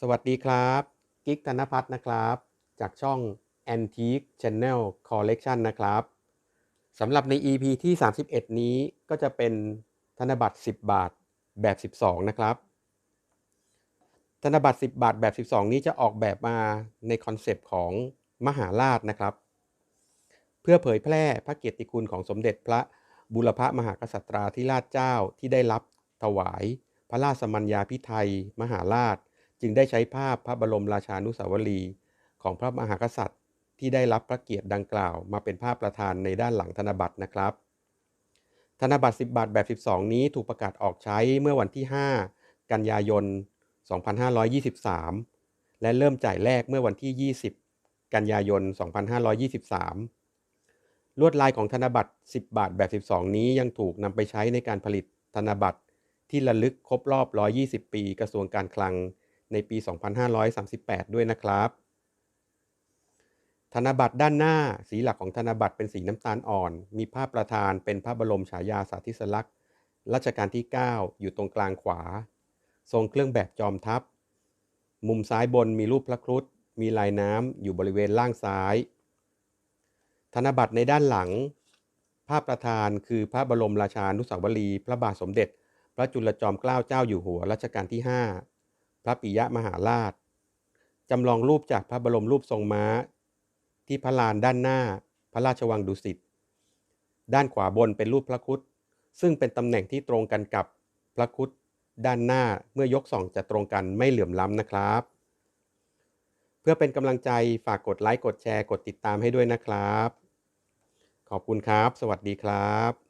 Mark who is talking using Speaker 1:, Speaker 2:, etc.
Speaker 1: สวัสดีครับกิ๊กธนพัฒน์นะครับ จากช่อง Antique Channel Collection นะครับสำหรับใน EP ที่ 31 นี้ก็จะเป็นธนบัตร 10 บาทแบบ 12 นะครับ ธนบัตร 10 บาทแบบ 12 นี้จะออกแบบมาในคอนเซปต์ของมหาราชนะครับ เพื่อเผยแพร่พระเกียรติคุณของสมเด็จพระบุรพมหากษัตราธิราชเจ้าที่ได้รับถวาย พระราชสมัญญาพิไทยมหาราช จึงได้ใช้ภาพพระบรมราชานุสาวรีย์ของพระมหากษัตริย์ ที่ได้รับพระเกียรติดังกล่าว มาเป็นภาพประธานในด้านหลังธนบัตรนะครับ ธนบัตร 10 บาทแบบ 12 นี้ถูกประกาศออกใช้เมื่อวันที่ 5 กันยายน 2523 และเริ่มจ่ายแรกเมื่อวันที่ 20 กันยายน 2523 ลวดลายของธนบัตร 10 บาทแบบ 12 นี้ยังถูกนำไปใช้ในการผลิตธนบัตรที่ระลึกครบรอบ 120 ปี กระทรวงการคลัง ในปี 2538 ด้วยนะครับ ธนบัตรด้านหน้าสีหลักของธนบัตรเป็นสีน้ำตาลอ่อน มีภาพประธานเป็นพระบรมฉายาสาธิสลักษณ์รัชกาลที่ 9 อยู่ตรงกลางขวา ทรงเครื่องแบบจอมทัพ มุมซ้ายบนมีรูปพระครุฑมีลายน้ำอยู่บริเวณล่างซ้าย ธนบัตรในด้านหลัง ภาพประธานคือพระบรมราชานุสาวรี พระบาทสมเด็จ พระจุลจอมเกล้าเจ้าอยู่หัวรัชกาลที่ 5 พระปิยมหาราชจำลองรูปจากพระบรมรูปทรงม้า ที่พระลานด้านหน้าพระราชวังดุสิต ด้านขวาบนเป็นรูปพระครุฑซึ่งเป็นตำแหน่งที่ตรงกันกับพระครุฑด้านหน้าเมื่อยกส่องจะตรงกันไม่เหลื่อมล้ำนะครับ เพื่อเป็นกำลังใจฝากกดไลค์กดแชร์กดติดตามให้ด้วยนะครับ ขอบคุณครับ สวัสดีครับ